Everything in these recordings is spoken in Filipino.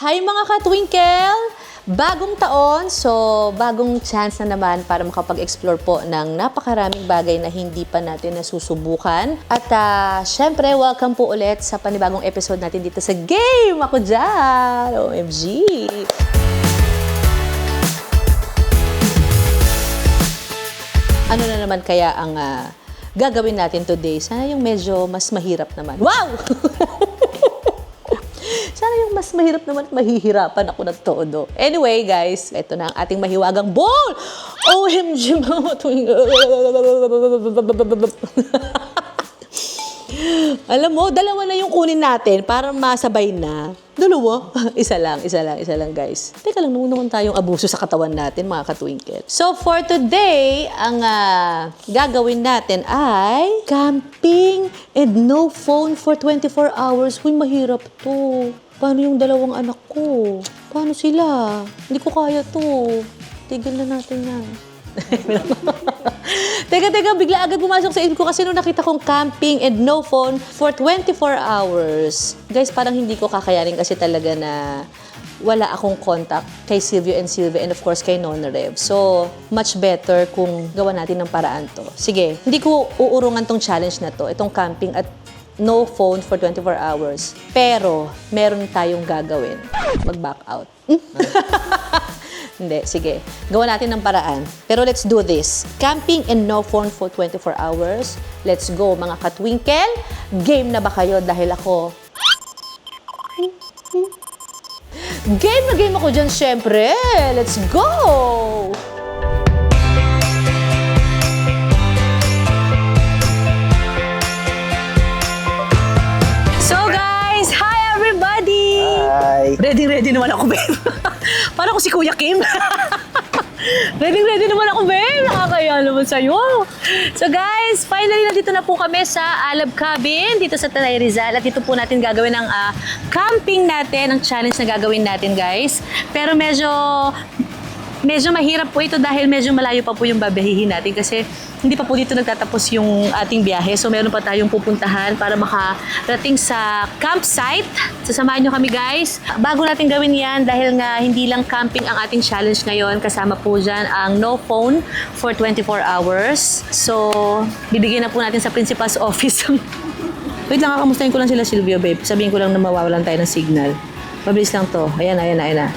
Hi mga ka-twinkle! Bagong taon, so bagong chance na naman para makapag-explore po ng napakaraming bagay na hindi pa natin nasusubukan. At ah, syempre, welcome po ulit sa panibagong episode natin dito sa Game! Ako dyan! OMG! Ano na naman kaya ang ah, gagawin natin today? Sana yung medyo mas mahirap naman. Wow! Mas mahirap naman at mahihirapan ako ng todo. Anyway, guys, ito na ang ating mahiwagang bowl! OMG, mga tuwing... Alam mo, dalawa na yung kunin natin para masabay na. Dalawa? isa lang, isa lang, isa lang, guys. Teka lang, naman naman tayong abuso sa katawan natin, mga katwinkle. So, for today, ang ah, gagawin natin ay camping and no phone for 24 hours. Uy, mahirap to. Paano yung dalawang anak ko? Paano sila? Hindi ko kaya to. Tigil na natin yan. teka, teka, bigla agad pumasok sa isip ko kasi nung nakita kong camping and no phone for 24 hours. Guys, parang hindi ko kakayanin kasi talaga na wala akong contact kay Silvio and Silvia and of course kay Nona Rev. So, much better kung gawa natin ng paraan to. Sige, hindi ko uurungan tong challenge na to, itong camping at no phone for 24 hours. Pero, meron tayong gagawin. Mag-back out. Hindi, sige. Gawa natin ng paraan. Pero let's do this. Camping and no phone for 24 hours. Let's go, mga katwinkle. Game na ba kayo? Dahil ako... Game na game ako dyan, syempre. Let's go! Hi! Ready, ready naman ako, babe. Parang ako si Kuya Kim. ready, ready naman ako, babe. Nakakaya naman sa'yo. So guys, finally nandito na po kami sa Alab Cabin, dito sa Tanay Rizal. At dito po natin gagawin ang ah, camping natin, ang challenge na gagawin natin, guys. Pero medyo Medyo mahirap po ito dahil medyo malayo pa po yung babiyahihin natin kasi hindi pa po dito nagtatapos yung ating biyahe. So meron pa tayong pupuntahan para makarating sa campsite. Sasamahan nyo kami guys. Bago natin gawin yan dahil nga hindi lang camping ang ating challenge ngayon. Kasama po dyan ang no phone for 24 hours. So bibigyan na po natin sa principal's office Wait lang, kakamustahin ko lang sila Silvio, babe. Sabihin ko lang na mawawalan tayo ng signal. Mabilis lang to. Ayan, ayan, ayan na.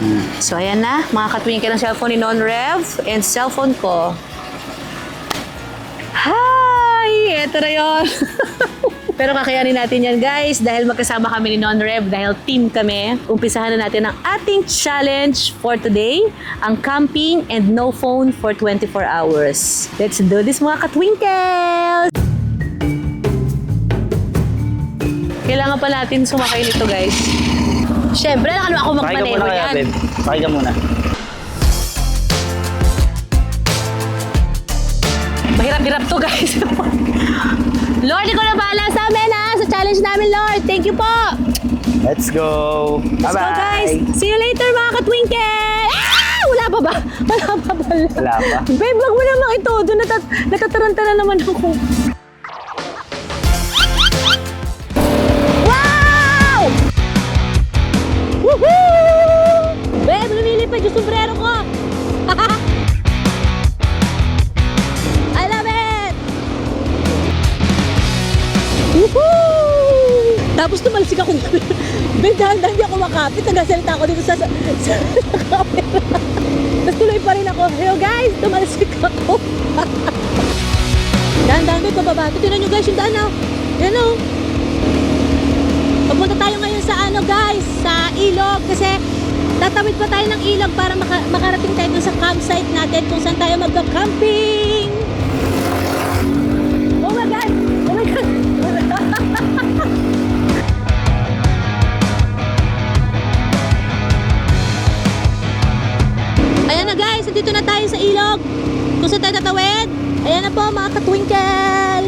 So, ayan na. Mga katwingin ng cellphone ni Non-Rev and cellphone ko. Hi! Eto na yun. Pero kakayanin natin yan, guys, dahil magkasama kami ni Non-Rev, dahil team kami. Umpisahan na natin ang ating challenge for today, ang camping and no phone for 24 hours. Let's do this, mga katwinkles! Kailangan pa natin sumakay nito, guys. Siyempre, nakano ako ka magmaneho muna kaya, yan. babe. Ka muna. Mahirap-hirap to, guys. Lord, ikaw na bahala sa amin, ha? Sa challenge namin, Lord. Thank you po. Let's go! Let's go, guys. See you later, mga katwinkle. Ah! Wala pa ba? Wala pa ba? Wala pa. Babe, wag mo naman ito. Doon natat natataranta na naman ako. Tapos tumalsik ako. Ben, dahan-dahan di ako makapit. Nagasalita ako dito sa, sa, sa, camera. Tapos tuloy pa rin ako. Hello guys, tumalsik ako. dahan-dahan din pababa. Ito, Tingnan nyo guys yung daan na. Yan o. Papunta tayo ngayon sa ano guys, sa ilog. Kasi tatawid pa tayo ng ilog para maka- makarating tayo sa campsite natin kung saan tayo magka-camping. Ayan na guys, dito na tayo sa ilog. Kung saan tayo tatawid. Ayan na po mga katwinkle.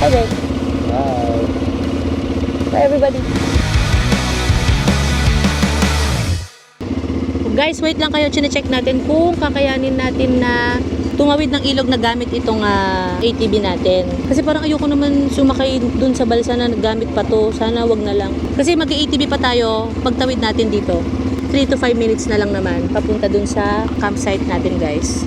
Hi babe. Bye! Bye everybody. Guys, wait lang kayo. Chine-check natin kung kakayanin natin na tumawid ng ilog na gamit itong ah, ATV natin. Kasi parang ayoko naman sumakay dun sa balsa na gamit pa to. Sana wag na lang. Kasi mag-ATV pa tayo pagtawid natin dito. 3 to 5 minutes na lang naman papunta dun sa campsite natin guys.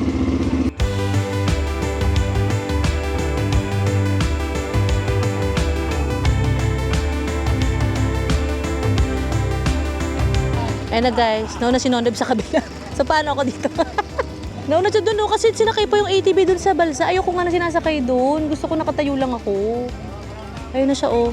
Ayun na guys, nauna si Noneb sa kabila. so paano ako dito? nauna siya doon no, kasi sinakay pa yung ATV doon sa balsa. Ayoko nga na sinasakay doon. Gusto ko nakatayo lang ako. Ayun na siya oh.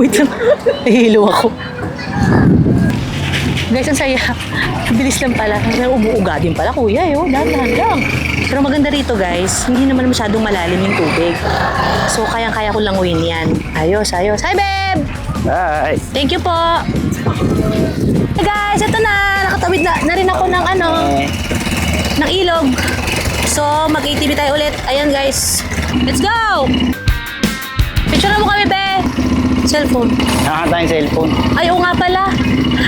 Wait lang. Nahihilo ako. Guys, ang saya. Bilis lang pala. Umuuga din pala, kuya. Eh. Oh, dahan-dahan lang. Pero maganda rito, guys. Hindi naman masyadong malalim yung tubig. So, kayang-kaya ko languin yan. Ayos, ayos. Hi, babe! Bye! Thank you po! Hey, guys! Ito na! Nakatawid na, na rin ako ng ano, ng ilog. So, mag-ATV tayo ulit. Ayan, guys. Let's go! Picture mo kami, be! Cellphone. Nakakanta yung cellphone. Ay, oo nga pala.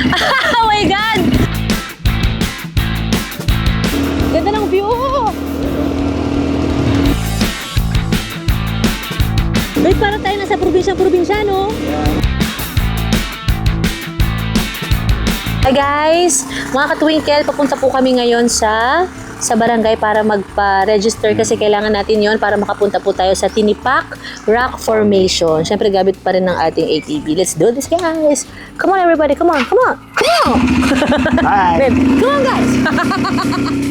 oh my God! Ganda ng view! Wait, parang tayo nasa probinsya-probinsya, no? Hi guys! Mga katwinkle, papunta po kami ngayon sa sa barangay para magpa-register kasi kailangan natin yon para makapunta po tayo sa Tinipak Rock Formation. Siyempre, gamit pa rin ng ating ATV. Let's do this, guys! Come on, everybody! Come on! Come on! Come on! Bye! Come on, guys!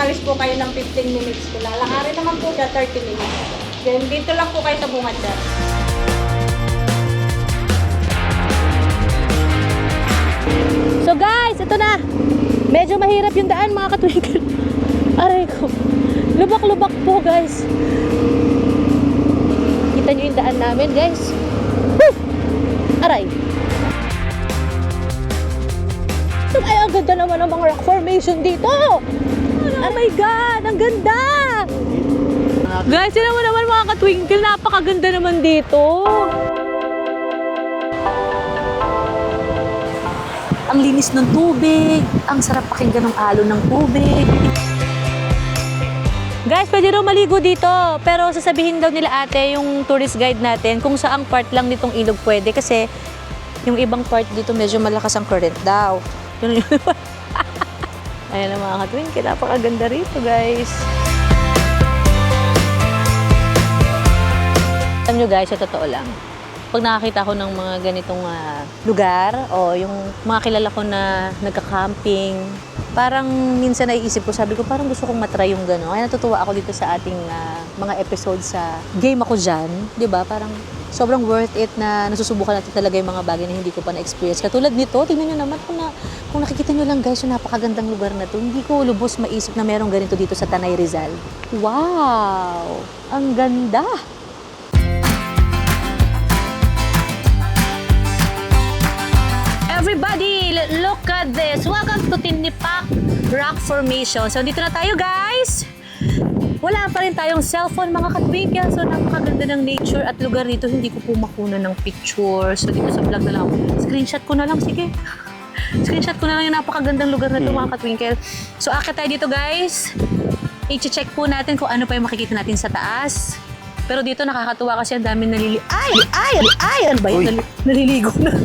trike, makakalis po kayo ng 15 minutes. Kung lalakarin naman po siya 30 minutes. Then dito lang po kayo sa bungad dyan. So guys, ito na. Medyo mahirap yung daan mga katwinkle. Aray ko. Lubak-lubak po guys. Kita nyo yung daan namin guys. Woo! Aray. Ay, ang ganda naman ng mga rock formation dito. Oh my God, ang ganda. Guys, yun naman naman mga katwinkle. Napakaganda naman dito. Ang linis ng tubig. Ang sarap pakinggan ng alon ng tubig. Guys, pwede raw maligo dito. Pero sasabihin daw nila ate, yung tourist guide natin, kung saang part lang nitong ilog pwede. Kasi yung ibang part dito medyo malakas ang current daw. Yun yun. Ayan ang mga katwin. Napakaganda rito, guys. Alam nyo guys, sa totoo lang, pag nakakita ko ng mga ganitong ah, lugar o yung mga kilala ko na nagka-camping, parang minsan naiisip ko, sabi ko parang gusto kong matry yung gano'n. Kaya natutuwa ako dito sa ating ah, mga episodes sa game ako dyan. ba Parang sobrang worth it na nasusubukan natin talaga yung mga bagay na hindi ko pa na-experience. Katulad nito, tingnan nyo naman kung, na, kung nakikita nyo lang guys, yung napakagandang lugar na to. Hindi ko lubos maisip na merong ganito dito sa Tanay Rizal. Wow! Ang ganda! Everybody, look at this. Welcome to Tinipak Rock Formation. So, dito na tayo, guys. Wala pa rin tayong cellphone, mga katwinkle. So, napakaganda ng nature at lugar dito. Hindi ko po makuna ng picture. So, dito sa vlog na lang. Screenshot ko na lang, sige. Screenshot ko na lang yung napakagandang lugar na ito, mga katwinkle. So, akit tayo dito, guys. I-check po natin kung ano pa yung makikita natin sa taas. Pero dito nakakatuwa kasi ang dami nalili... Ay! Ay! Ay! Ano ba yun? Naliligo na.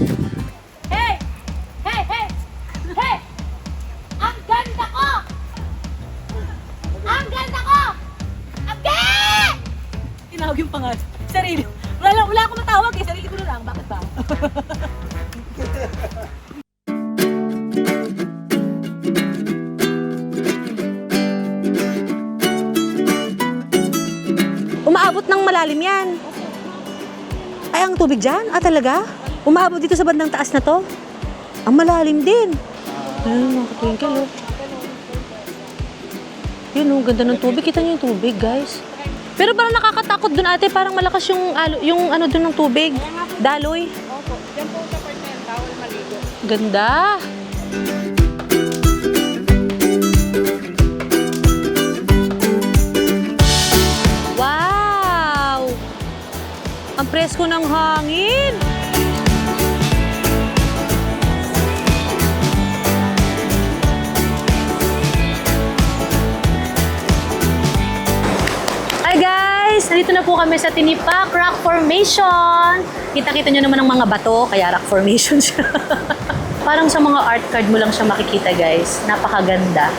Umaabot ng malalim yan. Ay, ang tubig dyan? Ah, talaga? Umaabot dito sa bandang taas na to? Ang malalim din. Ay, nakatwinkle, oh. Yun, oh, ganda ng tubig. Kita niyo yung tubig, guys. Pero parang nakakatakot dun ate, parang malakas yung, yung ano dun ng tubig. Daloy. Dyan po sa part na maligo. Ganda. Wow! Ang presko ng hangin. Guys! Nandito na po kami sa Tinipak Rock Formation. Kita-kita nyo naman ang mga bato, kaya rock formation siya. Parang sa mga art card mo lang siya makikita guys. Napakaganda.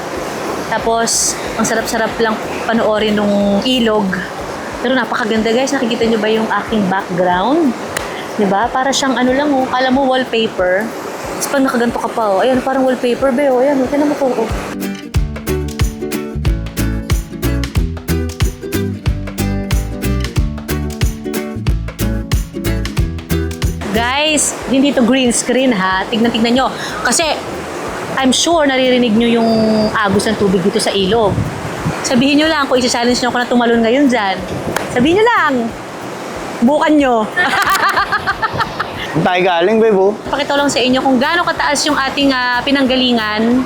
Tapos, ang sarap-sarap lang panoorin nung ilog. Pero napakaganda guys. Nakikita nyo ba yung aking background? ba? Para siyang ano lang oh. Kala mo wallpaper. Tapos pag nakaganto ka pa oh. Ayan, parang wallpaper ba oh. Ayan, oh. Tignan mo to oh. Guys, hindi to green screen ha. Tignan-tignan nyo. Kasi, I'm sure naririnig nyo yung agos ng tubig dito sa ilog. Sabihin nyo lang kung isi-challenge nyo ako na tumalon ngayon dyan. Sabihin nyo lang. Bukan nyo. Tayo galing, babe, oh? Pakita lang sa inyo kung gaano kataas yung ating ah, pinanggalingan.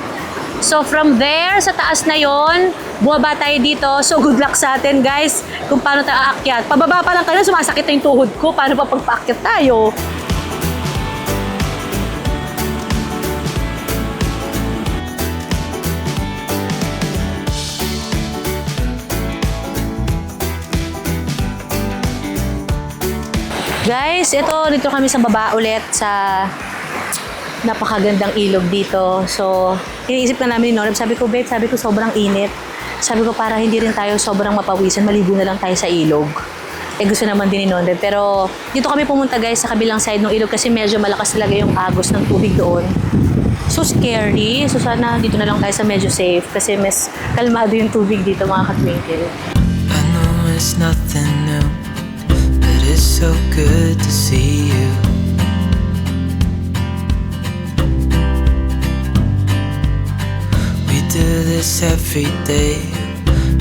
So from there, sa taas na yon, buwaba tayo dito. So good luck sa atin guys kung paano tayo aakyat. Pababa pa lang kayo, sumasakit na yung tuhod ko. Paano pa pagpaakyat tayo? Guys, ito dito kami sa baba ulit sa napakagandang ilog dito. So, iniisip na namin ni Noreb, sabi ko, babe, sabi ko sobrang init. Sabi ko, para hindi rin tayo sobrang mapawisan, maligo na lang tayo sa ilog. Eh, gusto naman din ni Noreb. Pero, dito kami pumunta guys sa kabilang side ng ilog kasi medyo malakas talaga yung agos ng tubig doon. So scary. So sana dito na lang tayo sa medyo safe kasi mas kalmado yung tubig dito mga katwinkle. I know it's nothing so good to see you. We do this every day,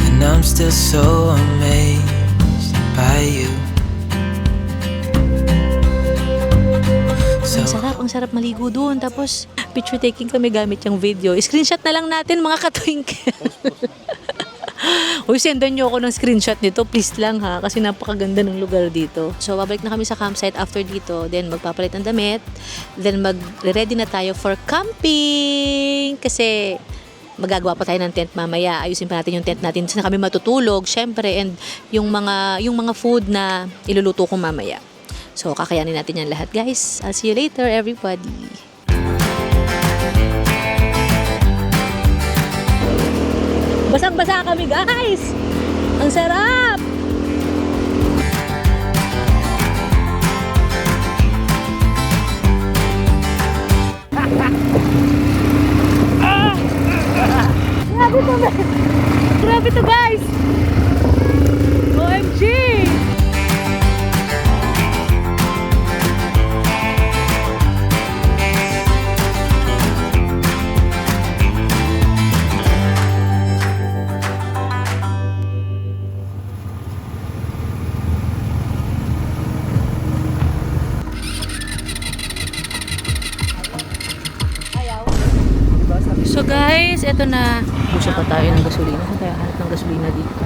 and I'm still so amazed by you. So Ang sarap, ang sarap maligo doon. Tapos, picture taking kami gamit yung video. Screenshot na lang natin mga katwinkle. Uy, sendan nyo ako ng screenshot nito. Please lang ha. Kasi napakaganda ng lugar dito. So, babalik na kami sa campsite after dito. Then, magpapalit ng damit. Then, mag-ready na tayo for camping. Kasi, magagawa pa tayo ng tent mamaya. Ayusin pa natin yung tent natin. Saan kami matutulog, syempre. And yung mga, yung mga food na iluluto ko mamaya. So, kakayanin natin yan lahat, guys. I'll see you later, everybody. Basang-basa kami, guys! Ang sarap! Grabe to, Grabe to, guys! Gasolina. Saan tayo hanap ng gasolina dito?